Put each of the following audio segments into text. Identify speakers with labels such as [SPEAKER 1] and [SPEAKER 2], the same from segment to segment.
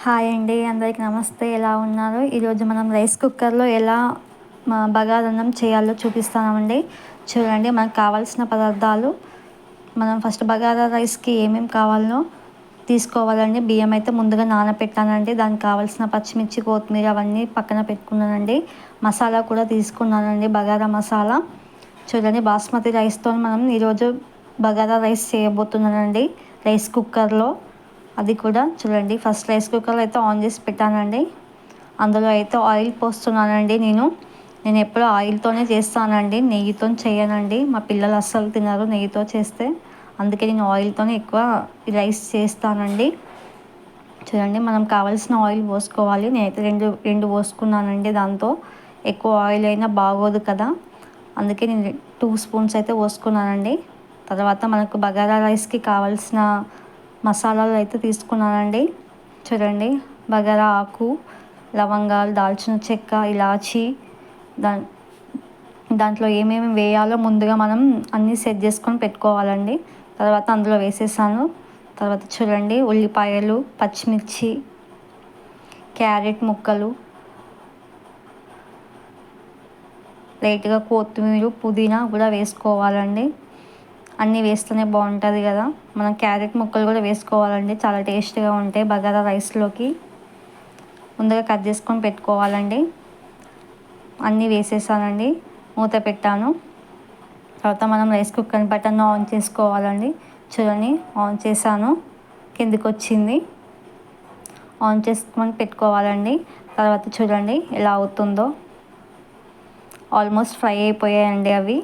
[SPEAKER 1] Hi అండి అందరికి నమస్తే. ఎలా ఉన్నారు? ఈరోజు మనం రైస్ కుక్కర్లో ఎలా బగారన్నం చేయాలో చూపిస్తామండి. చూడండి మనకు కావాల్సిన పదార్థాలు. మనం ఫస్ట్ బగారా రైస్కి ఏమేమి కావాలో తీసుకోవాలండి. బియ్యం అయితే ముందుగా నానబెట్టానండి దానికి కావాల్సిన పచ్చిమిర్చి కొత్తిమీర అవన్నీ పక్కన పెట్టుకున్నానండి. మసాలా కూడా తీసుకున్నానండి బగారా మసాలా. చూడండి బాస్మతి రైస్తో మనం ఈరోజు బగారా రైస్ చేయబోతున్నానండి రైస్ కుక్కర్లో. అది కూడా చూడండి. ఫస్ట్ రైస్ కుక్కర్ అయితే ఆన్ చేసి పెట్టానండి. అందులో అయితే ఆయిల్ పోస్తున్నానండి నేను. నేను ఎప్పుడు ఆయిల్తోనే చేస్తానండి. నెయ్యితో చేయనండి. మా పిల్లలు అస్సలు తినరు నెయ్యితో చేస్తే. అందుకే నేను ఆయిల్తోనే ఎక్కువ రైస్ చేస్తానండి. చూడండి మనం కావాల్సిన ఆయిల్ పోసుకోవాలి. నేనైతే రెండు రెండు పోసుకున్నానండి దాంతో. ఎక్కువ ఆయిల్ అయినా బాగోదు కదా. అందుకే నేను టూ స్పూన్స్ అయితే పోసుకున్నానండి. తర్వాత మనకు బగారా రైస్కి కావాల్సిన మసాలాలు అయితే తీసుకున్నానండి. చూడండి బగారా ఆకు లవంగాలు దాల్చిన చెక్క ఇలాచి దా దాంట్లో ఏమేమి వేయాలో ముందుగా మనం అన్నీ సెట్ చేసుకొని పెట్టుకోవాలండి. తర్వాత అందులో వేసేసాను. తర్వాత చూడండి ఉల్లిపాయలు పచ్చిమిర్చి క్యారెట్ ముక్కలు లైట్గా కొత్తిమీర పుదీనా కూడా వేసుకోవాలండి. అన్నీ వేస్తేనే బాగుంటుంది కదా. మనం క్యారెట్ ముక్కలు కూడా వేసుకోవాలండి. చాలా టేస్ట్గా ఉంటాయి బగారా రైస్లోకి. ముందుగా కట్ చేసుకొని పెట్టుకోవాలండి. అన్నీ వేసేసానండి. మూత పెట్టాను. తర్వాత మనం రైస్ కుక్కర్ బటన్ ఆన్ చేసుకోవాలండి. చూడండి ఆన్ చేశాను. కిందికి వచ్చింది ఆన్ చేసుకొని పెట్టుకోవాలండి. తర్వాత చూడండి ఎలా అవుతుందో. ఆల్మోస్ట్ ఫ్రై అయిపోయాయండి అవి.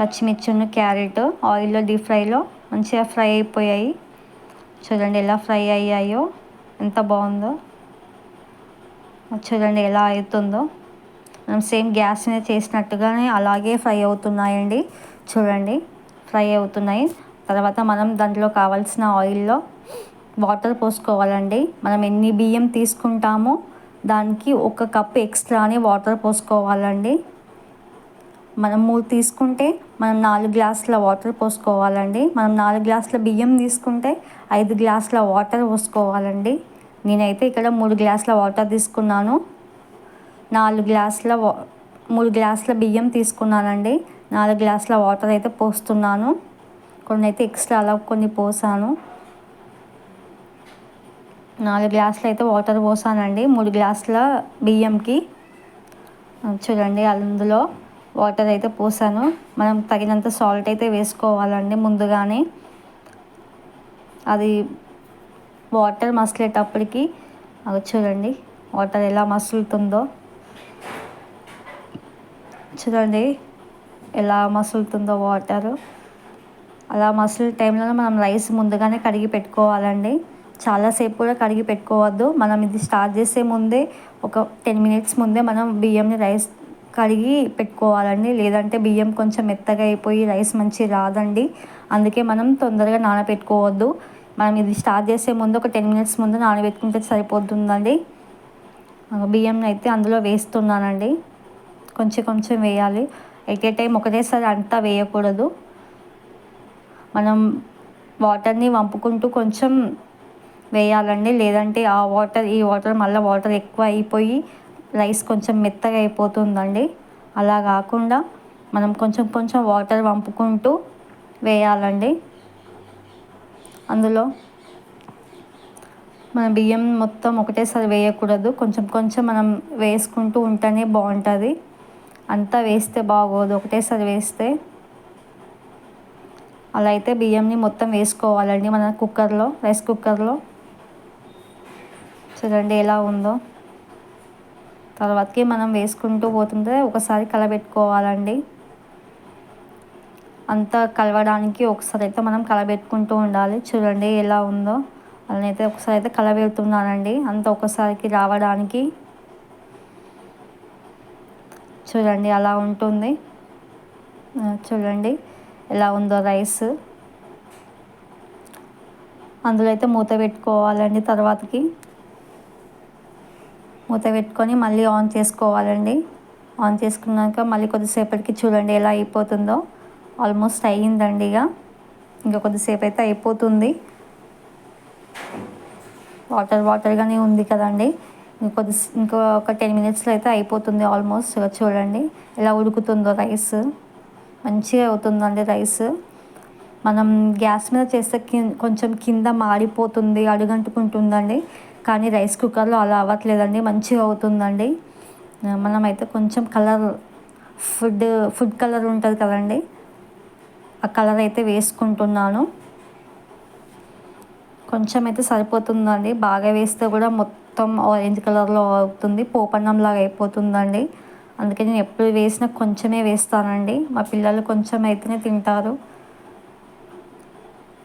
[SPEAKER 1] పచ్చిమిర్చిను క్యారెట్ ఆయిల్లో డీప్ ఫ్రైలో మంచిగా ఫ్రై అయిపోయాయి. చూడండి ఎలా ఫ్రై అయ్యాయో ఎంత బాగుందో. చూడండి ఎలా అవుతుందో. మనం సేమ్ గ్యాస్ మీద చేసినట్టుగానే అలాగే ఫ్రై అవుతున్నాయండి. చూడండి ఫ్రై అవుతున్నాయి. తర్వాత మనం దాంట్లో కావాల్సిన ఆయిల్లో వాటర్ పోసుకోవాలండి. మనం ఎన్ని బియ్యం తీసుకుంటామో దానికి ఒక కప్ ఎక్స్ట్రానే వాటర్ పోసుకోవాలండి. మనం మూడు తీసుకుంటే మనం నాలుగు గ్లాసుల వాటర్ పోసుకోవాలండి. మనం నాలుగు గ్లాసుల బియ్యం తీసుకుంటే ఐదు గ్లాసుల వాటర్ పోసుకోవాలండి. నేనైతే ఇక్కడ మూడు గ్లాసుల వాటర్ తీసుకున్నాను. నాలుగు గ్లాసుల మూడు గ్లాసుల బియ్యం తీసుకున్నానండి. నాలుగు గ్లాసుల వాటర్ అయితే పోస్తున్నాను. కొన్ని అయితే ఎక్స్ట్రా అలా కొన్ని పోసాను. నాలుగు గ్లాసులు అయితే వాటర్ పోసానండి. మూడు గ్లాసుల బియ్యంకి. చూడండి అందులో. వాటర్ అయితే పోసాను. మనం తగినంత సాల్ట్ అయితే వేసుకోవాలండి ముందుగానే. అది వాటర్ మసిలేటప్పటికి అవి చూడండి వాటర్ ఎలా మసులుతుందో. చూడండి ఎలా మసులుతుందో వాటర్. అలా మసులు టైంలో మనం రైస్ ముందుగానే కడిగి పెట్టుకోవాలండి. చాలాసేపు కూడా కడిగి పెట్టుకోవద్దు. మనం ఇది స్టార్ట్ చేసే ముందే ఒక టెన్ మినిట్స్ ముందే మనం బియ్యంని రైస్ కడిగి పెట్టుకోవాలండి. లేదంటే బియ్యం కొంచెం మెత్తగా అయిపోయి రైస్ మంచి రాదండి. అందుకే మనం తొందరగా నానబెట్టుకోవద్దు. మనం ఇది స్టార్ట్ చేసే ముందు ఒక టెన్ మినిట్స్ ముందు నానబెట్టుకుంటే సరిపోతుందండి. బియ్యం అయితే అందులో వేస్తున్నానండి. కొంచెం కొంచెం వేయాలి. ఎట్ ఏ టైం ఒకటేసారి అంతా వేయకూడదు. మనం వాటర్ని వంపుకుంటూ కొంచెం వేయాలండి. లేదంటే ఆ వాటర్ ఈ వాటర్ మళ్ళీ వాటర్ ఎక్కువ అయిపోయి రైస్ కొంచెం మెత్తగా అయిపోతుందండి. అలా కాకుండా మనం కొంచెం కొంచెం వాటర్ వంపుకుంటూ వేయాలండి. అందులో మన బియ్యం మొత్తం ఒకటేసారి వేయకూడదు. కొంచెం కొంచెం మనం వేసుకుంటూ ఉంటేనే బాగుంటుంది. అంతా వేస్తే బాగోదు. ఒకటేసారి వేస్తే అలా అయితే బియ్యంని మొత్తం వేసుకోవాలండి. మన కుక్కర్లో రైస్ కుక్కర్లో. చూడండి ఎలా ఉందో. తర్వాతకి మనం వేసుకుంటూ పోతుంటే ఒకసారి కలబెట్టుకోవాలండి. అంతా కలవడానికి ఒకసారి అయితే మనం కలబెట్టుకుంటూ ఉండాలి. చూడండి ఎలా ఉందో. అలానైతే ఒకసారి అయితే కలబెడుతున్నానండి. అంత ఒకసారికి రావడానికి. చూడండి అలా ఉంటుంది. చూడండి ఎలా ఉందో రైస్. అందులో అయితే మూత పెట్టుకోవాలండి తర్వాతకి. మూత పెట్టుకొని మళ్ళీ ఆన్ చేసుకోవాలండి. ఆన్ చేసుకున్నాక మళ్ళీ కొద్దిసేపటికి చూడండి ఎలా అయిపోతుందో. ఆల్మోస్ట్ అయ్యిందండి ఇక. ఇంకా కొద్దిసేపు అయితే అయిపోతుంది. వాటర్ వాటర్గానే ఉంది కదండి. ఇంకొద్ది ఇంకో ఒక టెన్ మినిట్స్లో అయితే అయిపోతుంది ఆల్మోస్ట్ చూడండి. ఎలా ఉడుకుతుందో రైస్. మంచిగా అవుతుందండి రైస్. మనం గ్యాస్ మీద చేస్తే కొంచెం కింద మాడిపోతుంది అడుగంటుకుంటుందండి. కానీ రైస్ కుక్కర్లో అలా అవ్వట్లేదండి మంచిగా అవుతుందండి. మనమైతే కొంచెం కలర్ ఫుడ్ ఫుడ్ కలర్ ఉంటుంది కదండి. ఆ కలర్ అయితే వేసుకుంటున్నాను. కొంచెం అయితే సరిపోతుందండి. బాగా వేస్తే కూడా మొత్తం ఆరెంజ్ కలర్లో అవుతుంది పోపన్నంలాగా అయిపోతుందండి. అందుకే నేను ఎప్పుడు వేసినా కొంచెమే వేస్తానండి. మా పిల్లలు కొంచెం అయితేనే తింటారు.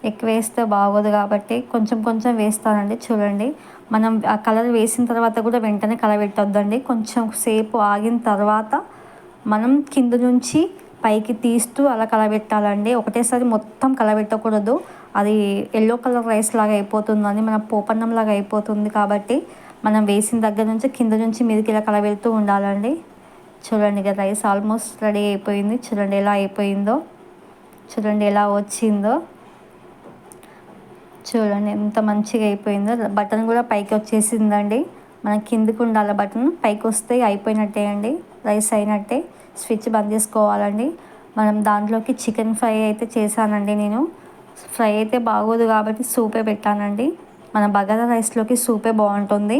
[SPEAKER 1] ఎక్కువ వేస్తే బాగోదు కాబట్టి కొంచెం కొంచెం వేస్తానండి చూడండి. మనం ఆ కలర్ వేసిన తర్వాత కూడా వెంటనే కలబెట్టొద్దండి కొంచెం సేపు ఆగిన తర్వాత మనం కింద నుంచి పైకి తీస్తూ అలా కలబెట్టాలండి ఒకటేసారి మొత్తం కలబెట్టకూడదు అది ఎల్లో కలర్ రైస్ లాగా అయిపోతుందని మన పోపన్నం లాగా అయిపోతుంది కాబట్టి మనం వేసిన దగ్గర నుంచి కింద నుంచి మీదకి ఇలా కలబెడుతూ ఉండాలండి. చూడండి ఇక రైస్ ఆల్మోస్ట్ రెడీ అయిపోయింది. చూడండి ఎలా అయిపోయిందో. చూడండి ఎలా వచ్చిందో. చూడండి ఎంత మంచిగా అయిపోయిందో. బటన్ కూడా పైకి వచ్చేసిందండి. మనకి కిందికి ఉండాలి బటన్. పైకి వస్తే అయిపోయినట్టే అండి. రైస్ అయినట్టే. స్విచ్ బంద్ చేసుకోవాలండి. మనం దాంట్లోకి చికెన్ ఫ్రై అయితే చేశానండి నేను. ఫ్రై అయితే బాగోదు కాబట్టి సూపే పెట్టానండి. మన బగారా రైస్లోకి సూపే బాగుంటుంది.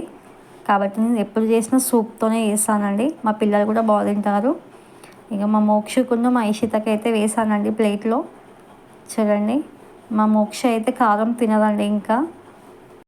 [SPEAKER 1] కాబట్టి నేను ఎప్పుడు చేసినా సూప్తోనే వేసానండి మా పిల్లలు కూడా బాగా తింటారు. ఇక మా మోక్షకున్న మా ఇషితకి అయితే వేసానండి ప్లేట్లో. చూడండి. మా మోక్ష అయితే కారం తినదండి ఇంకా.